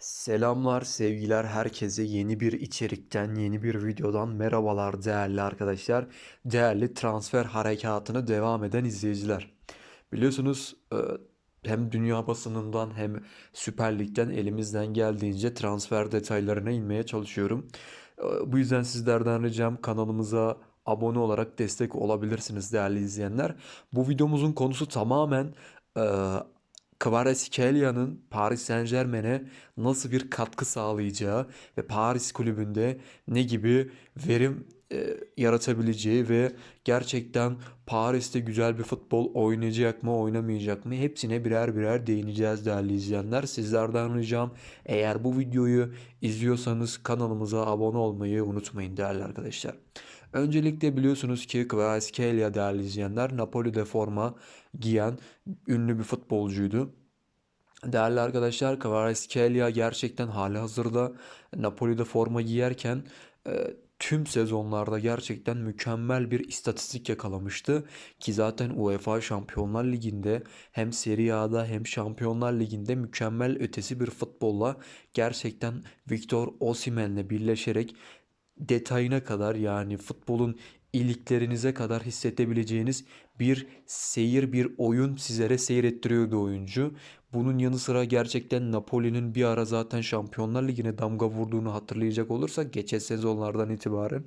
Selamlar, sevgiler herkese yeni bir içerikten, yeni bir videodan merhabalar değerli arkadaşlar. Değerli transfer harekatına devam eden izleyiciler. Biliyorsunuz e, hem dünya basınından hem Süper Lig'den elimizden geldiğince transfer detaylarına inmeye çalışıyorum. E, Bu yüzden sizlerden ricam kanalımıza abone olarak destek olabilirsiniz değerli izleyenler. Bu videomuzun konusu tamamen e, Kvaratskhelia Paris Saint-Germain'e nasıl bir katkı sağlayacağı ve Paris kulübünde ne gibi verim e, yaratabileceği ve gerçekten Paris'te güzel bir futbol oynayacak mı oynamayacak mı hepsine birer birer değineceğiz değerli izleyenler. Sizlerden ricam eğer bu videoyu izliyorsanız kanalımıza abone olmayı unutmayın değerli arkadaşlar. Öncelikle biliyorsunuz ki Kvaratskhelia değerli izleyenler Napoli'de forma giyen ünlü bir futbolcuydu. Değerli arkadaşlar Kvaratskhelia gerçekten hali hazırda Napoli'de forma giyerken e, tüm sezonlarda gerçekten mükemmel bir istatistik yakalamıştı. Ki zaten UEFA Şampiyonlar Ligi'nde hem Serie A'da hem Şampiyonlar Ligi'nde mükemmel ötesi bir futbolla gerçekten Victor Osimhen'le birleşerek detayına kadar yani futbolun iliklerinize kadar hissedebileceğiniz bir seyir, bir oyun sizlere seyrettiriyordu oyuncu. Bunun yanı sıra gerçekten Napoli'nin bir ara zaten Şampiyonlar Ligi'ne damga vurduğunu hatırlayacak olursak geçen sezonlardan itibaren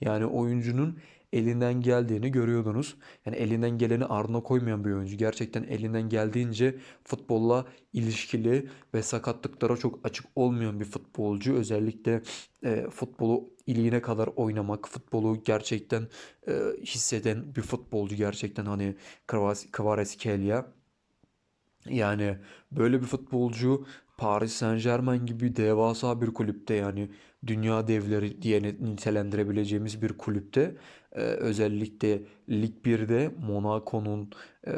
yani oyuncunun elinden geldiğini görüyordunuz. Yani elinden geleni ardına koymayan bir oyuncu. Gerçekten elinden geldiğince futbolla ilişkili ve sakatlıklara çok açık olmayan bir futbolcu. Özellikle e, futbolu iliğine kadar oynamak, futbolu gerçekten e, hisseden bir futbolcu gerçekten hani Kvaratskhelia. Yani böyle bir futbolcu Paris Saint-Germain gibi devasa bir kulüpte yani dünya devleri diye nitelendirebileceğimiz bir kulüpte e, özellikle Lig 1'de Monaco'nun, e,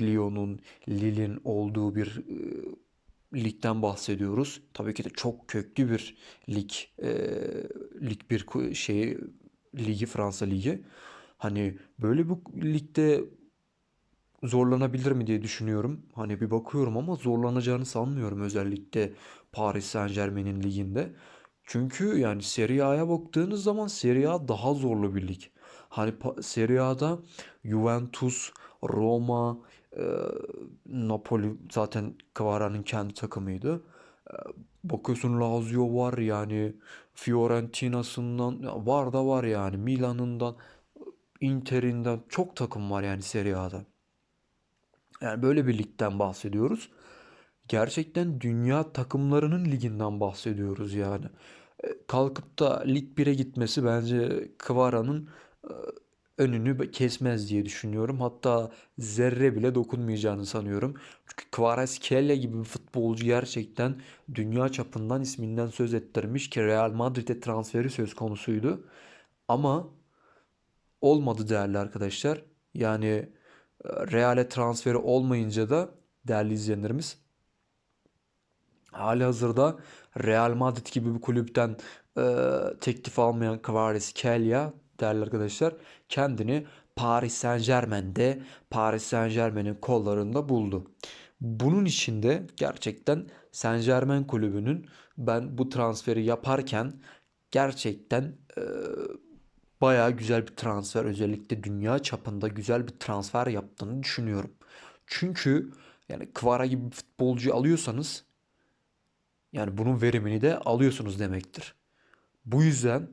Lyon'un, Lille'in olduğu bir e, ligden bahsediyoruz. Tabii ki de çok köklü bir lig. E, Lig 1 ku- şeyi ligi Fransa ligi. Hani böyle bir ligde zorlanabilir mi diye düşünüyorum. Hani bir bakıyorum ama zorlanacağını sanmıyorum özellikle Paris Saint-Germain'in liginde. Çünkü yani Serie A'ya baktığınız zaman Serie A daha zorlu bir lig. Hani Serie A'da Juventus, Roma, e, Napoli zaten Kvara'nın kendi takımıydı. E, bakıyorsun Lazio var yani Fiorentina'sından var da var yani Milan'ından Inter'inden çok takım var yani Serie A'da. Yani böyle bir ligden bahsediyoruz. Gerçekten dünya takımlarının liginden bahsediyoruz yani. E, Kalkıp da Lig 1'e gitmesi bence Kvara'nın e, önünü kesmez diye düşünüyorum. Hatta zerre bile dokunmayacağını sanıyorum. Çünkü Kvaratskhelia gibi bir futbolcu gerçekten dünya çapından isminden söz ettirmiş ki Real Madrid'e transferi söz konusuydu. Ama olmadı değerli arkadaşlar. Yani Real'e transferi olmayınca da değerli izleyenlerimiz Halihazırda Real Madrid gibi bir kulüpten e, teklif almayan Kvaratskhelia değerli arkadaşlar kendini Paris Saint-Germain'de Paris Saint-Germain'in kollarında buldu. Bunun içinde gerçekten Saint-Germain kulübünün ben bu transferi yaparken gerçekten e, bayağı güzel bir transfer özellikle dünya çapında güzel bir transfer yaptığını düşünüyorum. Çünkü yani Kvara gibi bir futbolcuyu alıyorsanız yani bunun verimini de alıyorsunuz demektir. Bu yüzden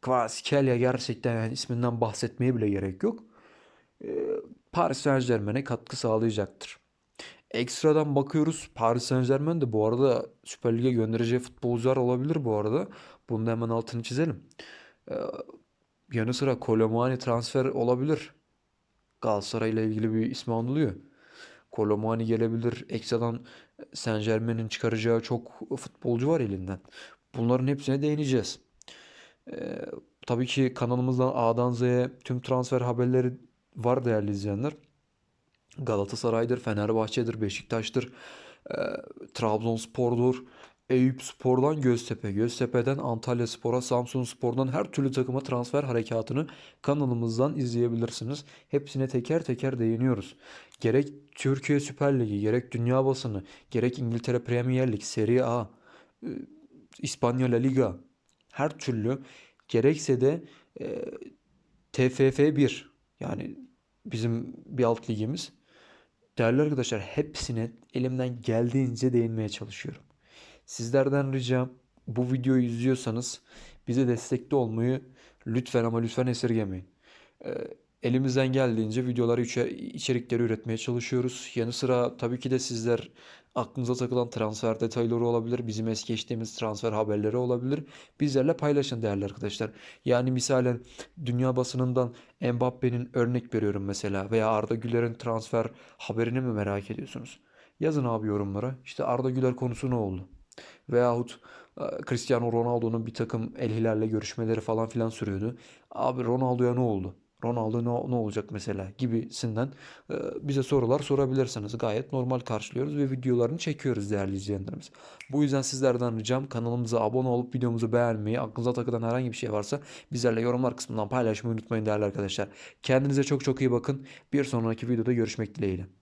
Kvaratskhelia gerçekten yani isminden bahsetmeye bile gerek yok. Ee, Paris Saint-Germain'e katkı sağlayacaktır. Ekstradan bakıyoruz. Paris Saint-Germain de bu arada Süper Lig'e göndereceği futbolcular olabilir bu arada. Bunu da hemen altını çizelim. Yanı sıra Colomani transfer olabilir. Galatasaray ile ilgili bir ismi anılıyor. Colomani gelebilir. Ekstradan Saint-Germain'in çıkaracağı çok futbolcu var elinden. Bunların hepsine değineceğiz. Ee, tabii ki kanalımızdan A'dan Z'ye tüm transfer haberleri var değerli izleyenler. Galatasaray'dır, Fenerbahçe'dir, Beşiktaş'tır, e, Trabzonspor'dur. Eyüp Spor'dan Göztepe, Göztepe'den Antalya Spor'a, Samsun Spor'dan her türlü takıma transfer harekatını kanalımızdan izleyebilirsiniz. Hepsine teker teker değiniyoruz. Gerek Türkiye Süper Ligi, gerek dünya basını, gerek İngiltere Premier Lig, Serie A, e, İspanya La Liga her türlü gerekse de e, TFF 1 yani bizim bir alt ligimiz. Değerli arkadaşlar hepsine elimden geldiğince değinmeye çalışıyorum. Sizlerden ricam bu videoyu izliyorsanız bize destekli olmayı lütfen ama lütfen esirgemeyin. Ee, elimizden geldiğince videoları içer- içerikleri üretmeye çalışıyoruz. Yanı sıra tabii ki de sizler aklınıza takılan transfer detayları olabilir. Bizim es geçtiğimiz transfer haberleri olabilir. Bizlerle paylaşın değerli arkadaşlar. Yani misalen dünya basınından Mbappe'nin örnek veriyorum mesela veya Arda Güler'in transfer haberini mi merak ediyorsunuz? Yazın abi yorumlara. İşte Arda Güler konusu ne oldu? Veyahut e, Cristiano Ronaldo'nun bir takım El Hilal'le görüşmeleri falan filan sürüyordu. Abi Ronaldo'ya ne oldu? Ronaldo ne, ne olacak mesela gibisinden e, bize sorular sorabilirsiniz. Gayet normal karşılıyoruz ve videolarını çekiyoruz değerli izleyenlerimiz. Bu yüzden sizlerden ricam kanalımıza abone olup videomuzu beğenmeyi, aklınıza takılan herhangi bir şey varsa bizlerle yorumlar kısmından paylaşmayı unutmayın değerli arkadaşlar. Kendinize çok çok iyi bakın. Bir sonraki videoda görüşmek dileğiyle.